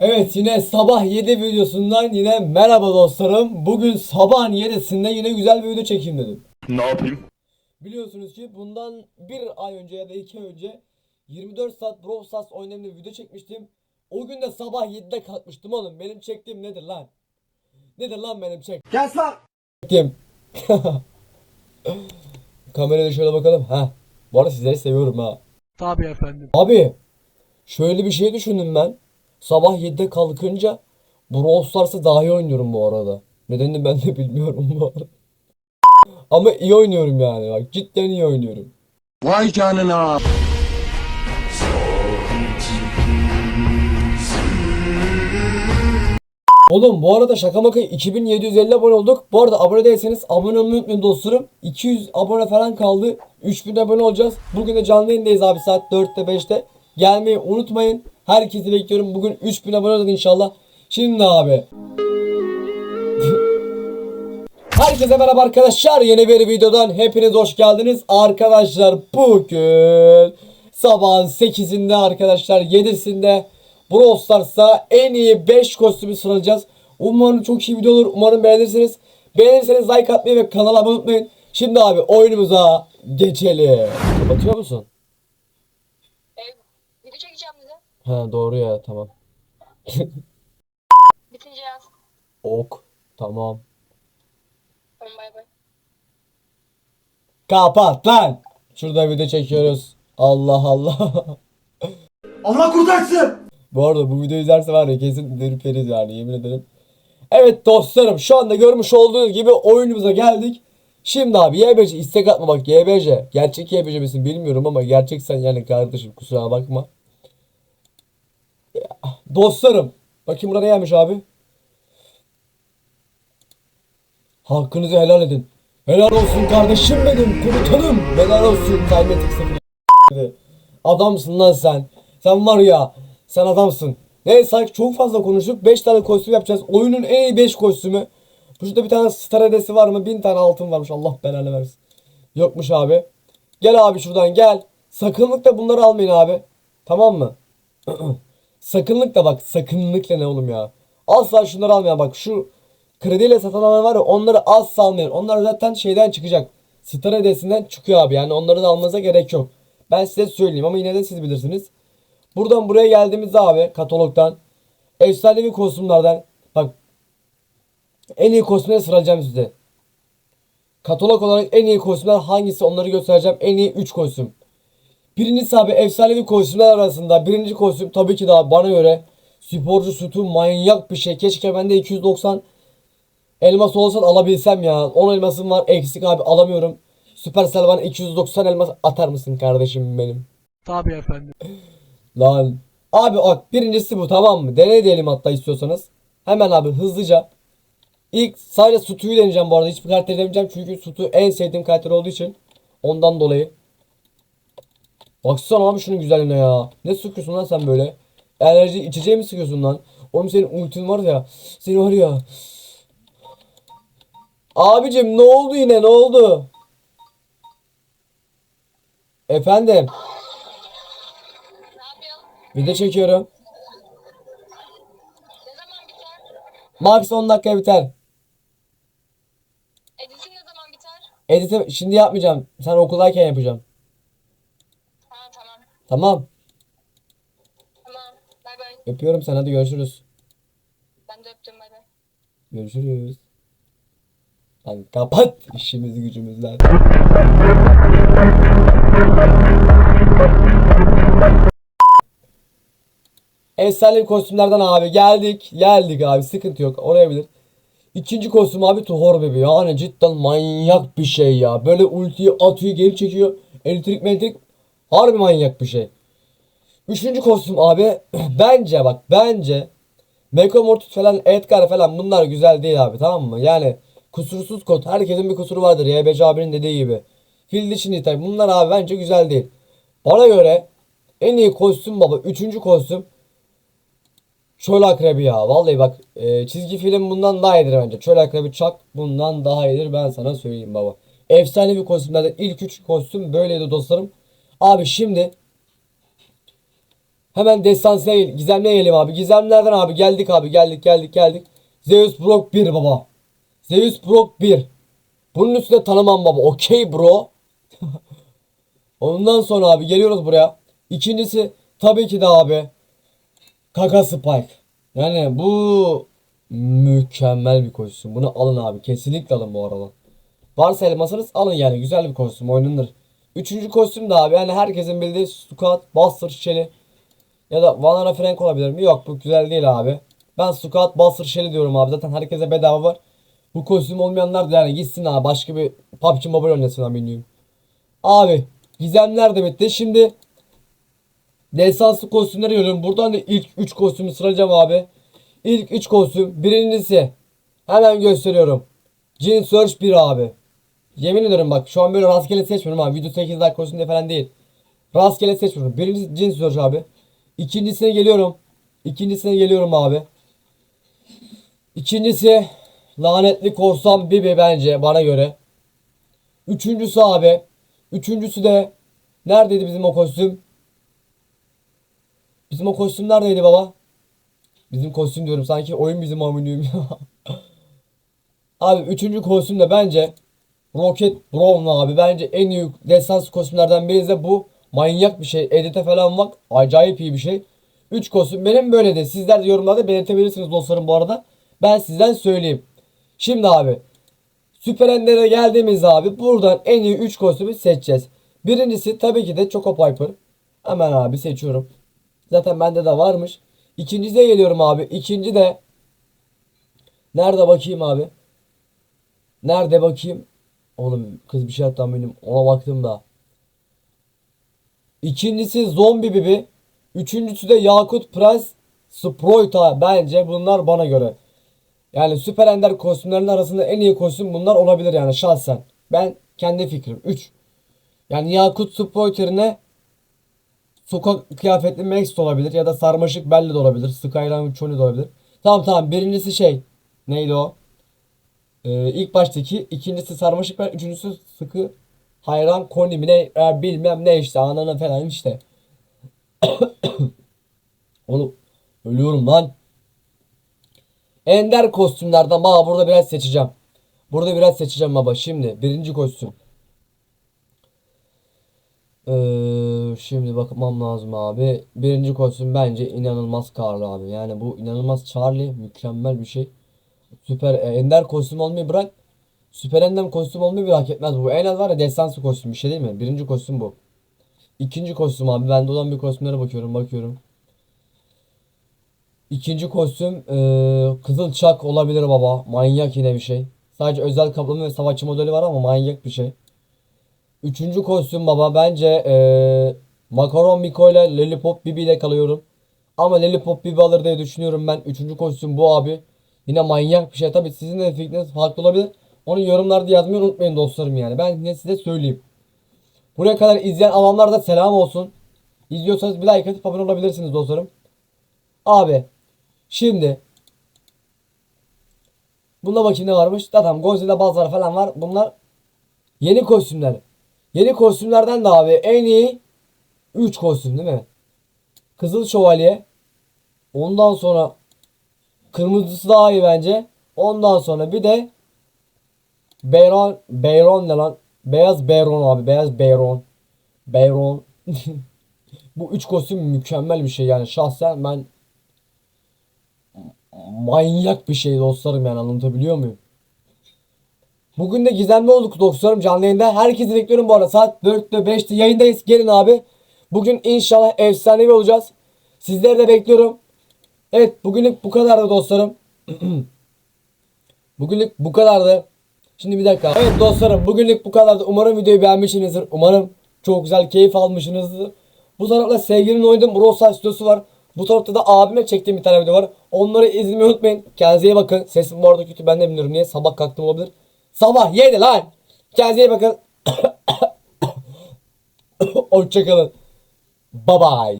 Evet yine sabah 7 videosundan yine merhaba dostlarım. Bugün sabahın 7'sinde yine güzel bir video çekeyim dedim. Ne yapayım? Biliyorsunuz ki bundan bir ay önce ya da iki ay önce 24 saat Brawl Stars oynadığım bir video çekmiştim. O gün de sabah 7'de kalkmıştım oğlum. Benim çektiğim nedir lan? Nedir lan benim çek? Kes lan. Çektiğim. Kameraya şöyle bakalım. Ha. Bu arada sizleri seviyorum ha. Tabii efendim. Abi şöyle bir şey düşündüm ben. Sabah 7'de kalkınca Brawl Stars'ı daha iyi oynuyorum bu arada. Nedenini ben de bilmiyorum bu arada. Ama iyi oynuyorum yani. Bak cidden iyi oynuyorum. Vay canına. Oğlum bu arada şaka maka 2750 abone olduk. Bu arada abone değilseniz abone olmayı unutmayın dostlarım. 200 abone falan kaldı. 3000 abone olacağız. Bugün de canlı yayındayız abi saat 4'te 5'te. Gelmeyi unutmayın. Herkesi bekliyorum. Bugün 3000 abone olacağız inşallah. Şimdi abi. Herkese merhaba arkadaşlar. Yeni bir videodan hepiniz hoş geldiniz. Arkadaşlar bugün sabahın 8'inde arkadaşlar 7'sinde Brawl Stars'ta en iyi 5 kostümü sıralayacağız. Umarım çok iyi video olur. Umarım beğenirsiniz. Beğenirseniz like atmayı ve kanala abone unutmayın. Şimdi abi oyunumuza geçelim. Bakıyor musun? E, video çekeceğim dedi. Ha doğru ya tamam. Bitince yaz. Ok. Tamam. Tamam bay bay. Kapat lan. Şurada video çekiyoruz. Allah Allah. Allah kurtarsın. Bu arada bu videoyu izlerse var ya kesin ürperiz yani yemin ederim. Evet dostlarım şu anda görmüş olduğunuz gibi oyunumuza geldik. Şimdi abi YBC istek atma bak YBC. Gerçek YBC misin bilmiyorum ama gerçeksen yani kardeşim kusura bakma. Dostlarım. Bakayım burada ne gelmiş abi. Hakkınızı helal edin. Helal olsun kardeşim benim komutanım. Helal olsun. Kaymetik sıfır. Adamsın lan sen. Sen var ya. Sen adamsın. Neyse sanki çok fazla konuştuk. 5 tane kostüm yapacağız. Oyunun en iyi 5 kostümü. Şurada bir tane star hedesi var mı? 1000 tane altın varmış. Allah belanı versin. Yokmuş abi. Gel abi şuradan gel. Sakınlıkla bunları almayın abi. Tamam mı? sakınlıkla bak. Sakınlıkla ne oğlum ya. Asla şunları almayın. Bak şu krediyle satılanlar var ya onları asla almayın. Onlar zaten şeyden çıkacak. Star hedesinden çıkıyor abi. Yani onları da almanıza gerek yok. Ben size söyleyeyim ama yine de siz bilirsiniz. Buradan buraya geldiğimizde abi katalogdan efsanevi kostümlerden bak en iyi kostümleri sıralayacağım size. Katalog olarak en iyi kostümler hangisi onları göstereceğim. En iyi 3 kostüm. Birincisi abi efsanevi kostümler arasında birinci kostüm tabii ki daha bana göre sporcu sütü manyak bir şey. Keşke bende 290 elmas olsa da alabilsem ya. 10 elmasım var eksik abi alamıyorum. Supercell bana 290 elmas atar mısın kardeşim benim? Tabii efendim. Lan. Abi bak birincisi bu tamam mı? Deney diyelim hatta istiyorsanız. Hemen abi hızlıca. İlk sadece Sutu'yu deneyeceğim bu arada. Hiçbir karakter denemeyeceğim. Çünkü Sutu en sevdiğim karakter olduğu için. Ondan dolayı. Baksana abi şunun güzelliğine ya. Ne sıkıyorsun lan sen böyle? Enerji içeceği mi sıkıyorsun lan? Oğlum senin ultin var ya. Senin var ya. Abicim ne oldu yine ne oldu? Efendim. Video çekiyorum. Max 10 dakika biter. Editin ne zaman biter? Edit'i şimdi yapmayacağım. Sen okuldayken yapacağım. Tamam. Tamam. Bay bay. Öpüyorum sen hadi görüşürüz. Ben de öptüm bay bay. Görüşürüz. Lan kapat işimizi gücümüzden. Efsane kostümlerden abi geldik. Geldik abi sıkıntı yok. Oraya bilir. İkinci kostüm abi Tuhor Bebe. Yani cidden manyak bir şey ya. Böyle ultiyi atıyor geri çekiyor. Elektrik elektrik. Harbi manyak bir şey. Üçüncü kostüm abi. bence bak bence. Meko Mortis falan Edgar falan bunlar güzel değil abi tamam mı? Yani kusursuz kod. Herkesin bir kusuru vardır. YBC abinin dediği gibi. Fil dişi nitay. Bunlar abi bence güzel değil. Bana göre en iyi kostüm baba. Üçüncü kostüm. Çöl akrebi ya. Vallahi bak e, çizgi film bundan daha iyidir bence. Çöl akrebi çak bundan daha iyidir ben sana söyleyeyim baba. Efsanevi kostümlerden ilk üç kostüm böyleydi dostlarım. Abi şimdi Hemen destansına gizemliğe gelelim abi. Gizemlerden abi geldik abi geldik geldik geldik. Zeus Brock 1 baba. Zeus Brock 1. Bunun üstüne tanımam baba. Okey bro. Ondan sonra abi geliyoruz buraya. İkincisi tabii ki de abi Kaka Spike. Yani bu mükemmel bir kostüm. Bunu alın abi. Kesinlikle alın bu arada. Varsa elmasınız alın yani. Güzel bir kostüm oynanır. Üçüncü kostüm de abi yani herkesin bildiği Squat, Buster Shelly ya da Vanara Frank olabilir mi? Yok bu güzel değil abi. Ben Squat, Buster Shelly diyorum abi. Zaten herkese bedava var. Bu kostüm olmayanlar da yani gitsin abi. Başka bir PUBG Mobile oynasın abi bilmiyorum. Abi gizemler de bitti. Şimdi Desanslı kostümleri görüyorum. Buradan da ilk 3 kostümü sıralayacağım abi. İlk 3 kostüm. Birincisi hemen gösteriyorum. Jin Search 1 abi. Yemin ederim bak şu an böyle rastgele seçmiyorum abi. Video 8 dakika kostümde falan değil. Rastgele seçmiyorum. Birincisi Jin Search abi. İkincisine geliyorum. İkincisine geliyorum abi. İkincisi lanetli korsan Bibi bence bana göre. Üçüncüsü abi. Üçüncüsü de neredeydi bizim o kostüm? Bizim o kostüm neredeydi baba? Bizim kostüm diyorum sanki oyun bizim aminiyum ya. abi üçüncü kostüm de bence Rocket Brown abi bence en iyi destans kostümlerden biri de bu. Manyak bir şey. Edit'e falan bak. Acayip iyi bir şey. 3 kostüm benim böyle de. Sizler de yorumlarda belirtebilirsiniz dostlarım bu arada. Ben sizden söyleyeyim. Şimdi abi Süper Ender'e geldiğimizde abi buradan en iyi 3 kostümü seçeceğiz. Birincisi tabii ki de Choco Piper. Hemen abi seçiyorum. Zaten bende de varmış. İkincisiye geliyorum abi. İkinci de nerede bakayım abi? Nerede bakayım? Oğlum kız bir şey ama benim ona baktım da. İkincisi Zombi Bibi. Üçüncüsü de Yakut Prens Sproita. Bence bunlar bana göre. Yani Süper Ender kostümlerinin arasında en iyi kostüm bunlar olabilir yani şahsen. Ben kendi fikrim. 3. Yani Yakut Sproiter'ine sokak kıyafetli Max olabilir ya da sarmaşık belli de olabilir. Skyline Choni de olabilir. Tamam tamam birincisi şey neydi o? Ee, ilk baştaki ikincisi sarmaşık ben üçüncüsü sıkı hayran Koni mi ne e, bilmem ne işte ananı falan işte. Oğlum ölüyorum lan. Ender kostümlerden baba burada biraz seçeceğim. Burada biraz seçeceğim baba. Şimdi birinci kostüm. Ee, şimdi bakmam lazım abi. Birinci kostüm bence inanılmaz karlı abi. Yani bu inanılmaz Charlie mükemmel bir şey. Süper e, Ender kostüm olmayı bırak. Süper Ender kostüm olmayı bir hak etmez bu. En az var ya destansı kostüm bir şey değil mi? Birinci kostüm bu. İkinci kostüm abi. Bende olan bir kostümlere bakıyorum bakıyorum. İkinci kostüm eee Kızıl Çak olabilir baba. Manyak yine bir şey. Sadece özel kaplama ve savaşçı modeli var ama manyak bir şey. Üçüncü kostüm baba bence eee Makaron Miko ile Lollipop Bibi ile kalıyorum. Ama Lollipop Bibi alır diye düşünüyorum ben. Üçüncü kostüm bu abi. Yine manyak bir şey. Tabi sizin de fikriniz farklı olabilir. Onu yorumlarda yazmayı unutmayın dostlarım yani. Ben yine size söyleyeyim. Buraya kadar izleyen alanlar da selam olsun. İzliyorsanız bir like atıp abone olabilirsiniz dostlarım. Abi şimdi Bunda bakayım ne varmış. Zaten Godzilla bazıları falan var. Bunlar yeni kostümler. Yeni kostümlerden de abi en iyi 3 kostüm değil mi? Kızıl Şövalye. Ondan sonra kırmızısı daha iyi bence. Ondan sonra bir de Beyron Beyron ne lan? Beyaz Beyron abi. Beyaz Beyron. Beyron. Bu üç kostüm mükemmel bir şey yani. Şahsen ben manyak bir şey dostlarım yani anlatabiliyor muyum? Bugün de gizemli olduk dostlarım canlı yayında. Herkesi bekliyorum bu arada. Saat 4'te 5'te yayındayız. Gelin abi. Bugün inşallah efsanevi olacağız. Sizleri de bekliyorum. Evet bugünlük bu kadardı dostlarım. bugünlük bu kadardı. Şimdi bir dakika. Evet dostlarım bugünlük bu kadardı. Umarım videoyu beğenmişsinizdir. Umarım çok güzel keyif almışsınızdır. Bu tarafta sevgilinin oynadığım Brawl Stars videosu var. Bu tarafta da abime çektiğim bir tane video var. Onları izlemeyi unutmayın. Kendinize iyi bakın. Sesim bu arada kötü ben de bilmiyorum niye. Sabah kalktım olabilir. Sabah yedi lan. Kendinize iyi bakın. Hoşçakalın. Bye bye.